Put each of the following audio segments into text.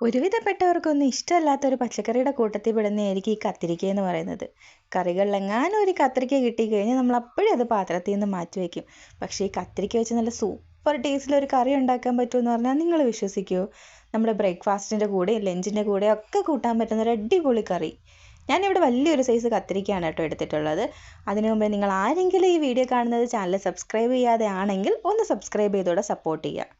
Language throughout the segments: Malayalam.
ഒരുവിധപ്പെട്ടവർക്കൊന്നും ഇഷ്ടമല്ലാത്ത ഒരു പച്ചക്കറിയുടെ കൂട്ടത്തിൽ പെടുന്നതായിരിക്കും ഈ കത്തിരിക്ക എന്ന് പറയുന്നത്. കറികളിലെങ്ങാനും ഒരു കത്തിരിക്ക കിട്ടിക്കഴിഞ്ഞാൽ നമ്മൾ അപ്പോഴും അത് പാത്രത്തിൽ നിന്ന് മാറ്റി വയ്ക്കും. പക്ഷേ ഈ കത്തിരിക്ക വെച്ച് നല്ല സൂപ്പർ ടേസ്റ്റിൽ ഒരു കറി ഉണ്ടാക്കാൻ പറ്റുമെന്ന് പറഞ്ഞാൽ നിങ്ങൾ വിശ്വസിക്കുമോ നമ്മുടെ ബ്രേക്ക്ഫാസ്റ്റിന്റെ കൂടെ ലഞ്ചിന്റെ കൂടെ ഒക്കെ കൂട്ടാൻ പറ്റുന്ന ഒരു അടിപൊളി കറി. ഞാനിവിടെ വലിയൊരു സൈസ് കത്തിരിക്കയാണ് കേട്ടോ എടുത്തിട്ടുള്ളത്. അതിനു മുമ്പേ നിങ്ങൾ ആരെങ്കിലും ഈ വീഡിയോ കാണുന്നത് ചാനൽ സബ്സ്ക്രൈബ് ചെയ്യാതെ ആണെങ്കിൽ ഒന്ന് സബ്സ്ക്രൈബ് ചെയ്തോടെ സപ്പോർട്ട് ചെയ്യുക.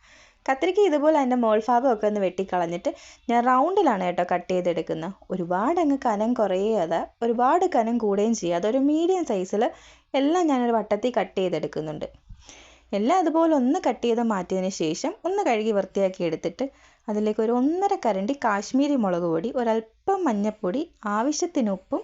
കത്തിരിക്ക ഇതുപോലെ അതിന്റെ മോൾഭാഗമൊക്കെ ഒന്ന് വെട്ടിക്കളഞ്ഞിട്ട് ഞാൻ റൗണ്ടിലാണ് കേട്ടോ കട്ട് ചെയ്തെടുക്കുന്നത്. ഒരുപാട് അങ്ങ് കനം കുറയാതെ ഒരുപാട് കനം കൂടുകയും ചെയ്യാതെ ഒരു മീഡിയം സൈസിൽ എല്ലാം ഞാനൊരു വട്ടത്തിൽ കട്ട് ചെയ്തെടുക്കുന്നുണ്ട്. എല്ലാം അതുപോലെ ഒന്ന് കട്ട് ചെയ്ത് മാറ്റിയതിന് ശേഷം ഒന്ന് കഴുകി വൃത്തിയാക്കി എടുത്തിട്ട് അതിലേക്ക് ഒരു ഒന്നര കരണ്ടി കാശ്മീരി മുളക് പൊടി ഒരല്പം മഞ്ഞൾപ്പൊടി ആവശ്യത്തിന് ഉപ്പും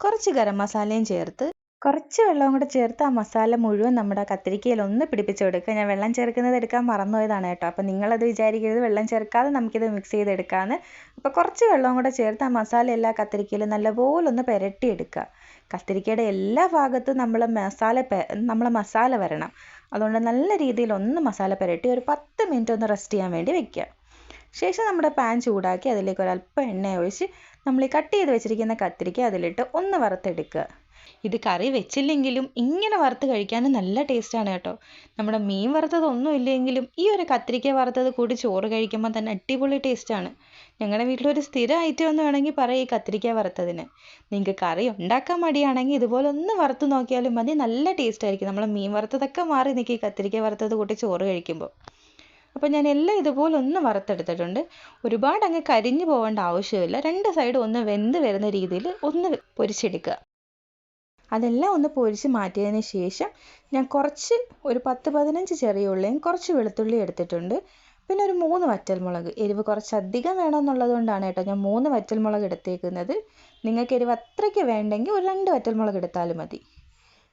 കുറച്ച് ഗരം മസാലയും ചേർത്ത് കുറച്ച് വെള്ളം കൂടെ ചേർത്ത് ആ മസാല മുഴുവൻ നമ്മുടെ കത്തിരിക്കയിൽ ഒന്ന് പിടിപ്പിച്ചെടുക്കുക ഞാൻ വെള്ളം ചേർക്കുന്നത് എടുക്കാൻ മറന്നുപോയതാണ് കേട്ടോ. അപ്പോൾ നിങ്ങളത് വിചാരിക്കരുത്. വെള്ളം ചേർക്കാതെ നമുക്കിത് മിക്സ് ചെയ്തെടുക്കാമെന്ന് അപ്പോൾ കുറച്ച് വെള്ളം കൂടെ ചേർത്ത് ആ മസാല എല്ലാ കത്തിരിക്കയിലും നല്ലപോലെ ഒന്ന് പുരട്ടിയെടുക്കുക. കത്തിരിക്കയുടെ എല്ലാ ഭാഗത്തും നമ്മൾ മസാല നമ്മൾ മസാല വരണം. അതുകൊണ്ട് നല്ല രീതിയിൽ ഒന്ന് മസാല പുരട്ടി ഒരു പത്ത് മിനിറ്റ് ഒന്ന് റെസ്റ്റ് ചെയ്യാൻ വേണ്ടി വെക്കുക. ശേഷം നമ്മുടെ പാൻ ചൂടാക്കി അതിലേക്ക് ഒരല്പം എണ്ണ ഒഴിച്ച് നമ്മൾ ഈ കട്ട് ചെയ്ത് വെച്ചിരിക്കുന്ന കത്തിരിക്ക അതിലിട്ട് ഒന്ന് വറുത്തെടുക്കുക. ഇത് കറി വെച്ചില്ലെങ്കിലും ഇങ്ങനെ വറുത്ത് കഴിക്കാൻ നല്ല ടേസ്റ്റാണ് കേട്ടോ. നമ്മുടെ മീൻ വറുത്തതൊന്നും ഇല്ലെങ്കിലും ഈ ഒരു കത്തിരിക്ക വറുത്തത് കൂടി ചോറ് കഴിക്കുമ്പോൾ തന്നെ അടിപൊളി ടേസ്റ്റാണ് ഞങ്ങളുടെ വീട്ടിലൊരു സ്ഥിര ഐറ്റം എന്ന് വേണമെങ്കിൽ പറയാം ഈ കത്തിരിക്ക വറുത്തതിന്. നിങ്ങൾക്ക് കറി ഉണ്ടാക്കാൻ മടിയാണെങ്കിൽ ഇതുപോലെ ഒന്ന് വറുത്ത് നോക്കിയാലും മതി നല്ല ടേസ്റ്റ് ആയിരിക്കും. നമ്മൾ മീൻ വറുത്തതൊക്കെ മാറി നിൽക്കും ഈ കത്തിരിക്ക വറുത്തത് കൂട്ടി ചോറ് കഴിക്കുമ്പോൾ അപ്പോൾ ഞാൻ എല്ലാം ഇതുപോലെ ഒന്ന് വറുത്തെടുത്തിട്ടുണ്ട്. ഒരുപാട് അങ്ങ് കരിഞ്ഞു പോകേണ്ട ആവശ്യമില്ല. രണ്ട് സൈഡും ഒന്ന് വെന്ത് വരുന്ന രീതിയിൽ ഒന്ന് പൊരിച്ചെടുക്കുക അതെല്ലാം ഒന്ന് പൊരിച്ച് മാറ്റിയതിന് ശേഷം ഞാൻ കുറച്ച് ഒരു പത്ത് പതിനഞ്ച് ചെറിയ ഉള്ളിയും കുറച്ച് വെളുത്തുള്ളി എടുത്തിട്ടുണ്ട്. പിന്നെ ഒരു മൂന്ന് വറ്റൽമുളക് എരിവ് കുറച്ച് അധികം വേണമെന്നുള്ളത് കൊണ്ടാണ് കേട്ടോ ഞാൻ മൂന്ന് വറ്റൽമുളക് എടുത്തേക്കുന്നത്. നിങ്ങൾക്ക് എരിവ് അത്രയ്ക്ക് വേണ്ടെങ്കിൽ ഒരു രണ്ട് വറ്റൽമുളക് എടുത്താലും മതി.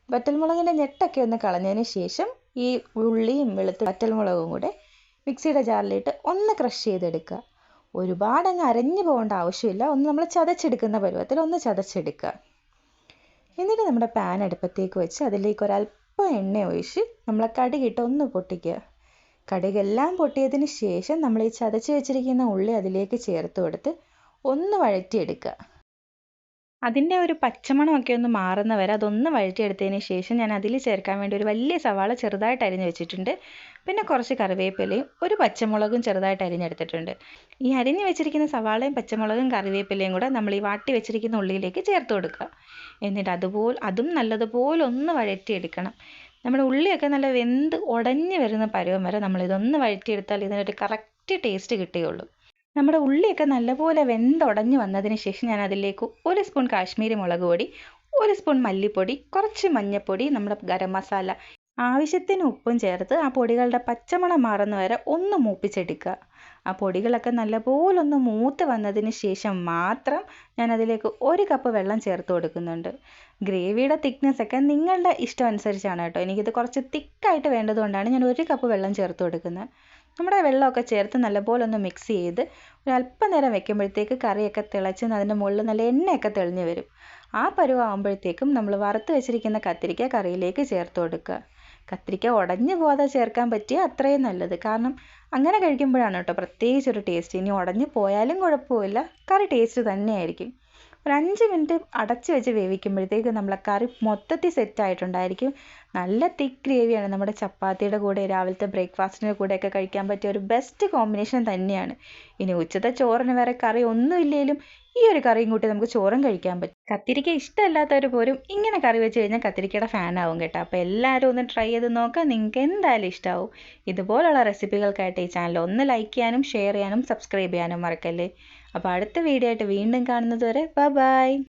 വറ്റൽമുളകിന്റെ ഞെട്ടൊക്കെ ഒന്ന് കളഞ്ഞതിന് ശേഷം ഈ ഉള്ളിയും വെളുത്ത വറ്റൽമുളകും കൂടെ മിക്സിയുടെ ജാറിലിട്ട് ഒന്ന് ക്രഷ് ചെയ്തെടുക്കുക. ഒരുപാട് അങ്ങ് അരഞ്ഞു പോകേണ്ട ആവശ്യമില്ല. ഒന്ന് നമ്മൾ ചതച്ചെടുക്കുന്ന പരുവത്തിൽ ഒന്ന് ചതച്ചെടുക്കുക. എന്നിട്ട് നമ്മുടെ പാൻ അടുപ്പത്തേക്ക് വെച്ച് അതിലേക്ക് ഒരല്പം എണ്ണ ഒഴിച്ച് നമ്മൾ കടുകിട്ട് ഒന്ന് പൊട്ടിക്കുക. കടുകെല്ലാം പൊട്ടിയതിന് ശേഷം നമ്മൾ ഈ ചതച്ച് വെച്ചിരിക്കുന്ന ഉള്ളി അതിലേക്ക് ചേർത്ത് കൊടുത്ത് ഒന്ന് വഴറ്റിയെടുക്കുക. അതിന്റെ ഒരു പച്ചമണമൊക്കെ ഒന്ന് മാറുന്ന വരെ അതൊന്ന് വഴറ്റിയെടുത്തതിന് ശേഷം ഞാൻ അതിൽ ചേർക്കാൻ വേണ്ടി ഒരു വലിയ സവാള ചെറുതായിട്ട് അരിഞ്ഞ് വെച്ചിട്ടുണ്ട്. പിന്നെ കുറച്ച് കറിവേപ്പിലയും ഒരു പച്ചമുളകും ചെറുതായിട്ട് അരിഞ്ഞെടുത്തിട്ടുണ്ട്. ഈ അരിഞ്ഞ് വെച്ചിരിക്കുന്ന സവാളയും പച്ചമുളകും കറിവേപ്പിലയും കൂടെ നമ്മൾ ഈ വാട്ടി വെച്ചിരിക്കുന്ന ഉള്ളിയിലേക്ക് ചേർത്ത് കൊടുക്കുക. എന്നിട്ട് അതുപോലെ അതും നല്ലതുപോലെ ഒന്ന് വഴറ്റിയെടുക്കണം. നമ്മുടെ ഉള്ളിയൊക്കെ നല്ല വെന്ത് ഉടഞ്ഞു വരുന്ന പരുവം വരെ നമ്മളിതൊന്ന് വഴറ്റിയെടുത്താൽ ഇതിനൊരു കറക്റ്റ് ടേസ്റ്റ് കിട്ടുകയുള്ളൂ. നമ്മുടെ ഉള്ളിയൊക്കെ നല്ലപോലെ വെന്തുടഞ്ഞ് വന്നതിന് ശേഷം ഞാൻ അതിലേക്ക് ഒരു സ്പൂൺ കാശ്മീരി മുളക് പൊടി ഒരു സ്പൂൺ മല്ലിപ്പൊടി കുറച്ച് മഞ്ഞൾപ്പൊടി നമ്മുടെ ഗരം മസാല ആവശ്യത്തിന് ഉപ്പും ചേർത്ത് ആ പൊടികളുടെ പച്ചമണം മാറുന്ന വരെ ഒന്ന് മൂപ്പിച്ചെടുക്കുക. ആ പൊടികളൊക്കെ നല്ലപോലെ ഒന്ന് മൂത്ത് വന്നതിന് ശേഷം മാത്രം ഞാൻ അതിലേക്ക് ഒരു കപ്പ് വെള്ളം ചേർത്ത് കൊടുക്കുന്നുണ്ട്. ഗ്രേവിയുടെ തിക്നെസ് ഒക്കെ നിങ്ങളുടെ ഇഷ്ടം അനുസരിച്ചാണ് കേട്ടോ. എനിക്കിത് കുറച്ച് തിക്കായിട്ട് വേണ്ടതുകൊണ്ടാണ് ഞാൻ ഒരു കപ്പ് വെള്ളം ചേർത്ത് കൊടുക്കുന്നത്. നമ്മുടെ വെള്ളമൊക്കെ ചേർത്ത് നല്ലപോലെ ഒന്ന് മിക്സ് ചെയ്ത് ഒരു അല്പനേരം വെക്കുമ്പോഴത്തേക്ക് കറിയൊക്കെ തിളച്ച് അതിന്റെ മുകളിൽ നല്ല എണ്ണയൊക്കെ തെളിഞ്ഞു വരും. ആ പരുവാകുമ്പോഴത്തേക്കും നമ്മൾ വറുത്ത് വെച്ചിരിക്കുന്ന കത്തിരിക്ക കറിയിലേക്ക് ചേർത്ത് കൊടുക്കുക. കത്തിരിക്ക ഉടഞ്ഞു പോകാതെ ചേർക്കാൻ പറ്റിയ അത്രയും നല്ലത്. കാരണം അങ്ങനെ കഴിക്കുമ്പോഴാണ് കേട്ടോ പ്രത്യേകിച്ച് ഒരു ടേസ്റ്റ് ഇനി ഉടഞ്ഞു പോയാലും കുഴപ്പമില്ല. കറി ടേസ്റ്റ് തന്നെയായിരിക്കും. ഒരു അഞ്ച് മിനിറ്റ് അടച്ച് വെച്ച് വേവിക്കുമ്പോഴത്തേക്ക് നമ്മളെ കറി മൊത്തത്തിൽ സെറ്റ് ആയിട്ടുണ്ടായിരിക്കും. നല്ല തിക്ക് ഗ്രേവിയാണ് നമ്മുടെ ചപ്പാത്തിയുടെ കൂടെ രാവിലത്തെ ബ്രേക്ക്ഫാസ്റ്റിന്റെ കൂടെയൊക്കെ കഴിക്കാൻ പറ്റിയ ഒരു ബെസ്റ്റ് കോമ്പിനേഷൻ തന്നെയാണ്. ഇനി ഉച്ചത്തെ ചോറിന് വേറെ കറി ഒന്നുമില്ലെങ്കിലും ഈ ഒരു കറിയും കൂട്ടി നമുക്ക് ചോറും കഴിക്കാൻ പറ്റും. കത്തിരിക്ക ഇഷ്ടമല്ലാത്തവർ പോലും ഇങ്ങനെ കറി വെച്ച് കഴിഞ്ഞാൽ കത്തിരിക്കയുടെ ഫാനാവും കേട്ടോ. അപ്പോൾ എല്ലാവരും ഒന്ന് ട്രൈ ചെയ്ത് നോക്കുക നിങ്ങൾക്ക് എന്തായാലും ഇഷ്ടമാവും ഇതുപോലുള്ള റെസിപ്പികൾക്കായിട്ട് ഈ ചാനൽ ഒന്ന് ലൈക്ക് ചെയ്യാനും ഷെയർ ചെയ്യാനും സബ്സ്ക്രൈബ് ചെയ്യാനും മറക്കല്ലേ. അപ്പോൾ അടുത്ത വീഡിയോ ആയിട്ട് വീണ്ടും കാണുന്നത് വരെ ബൈ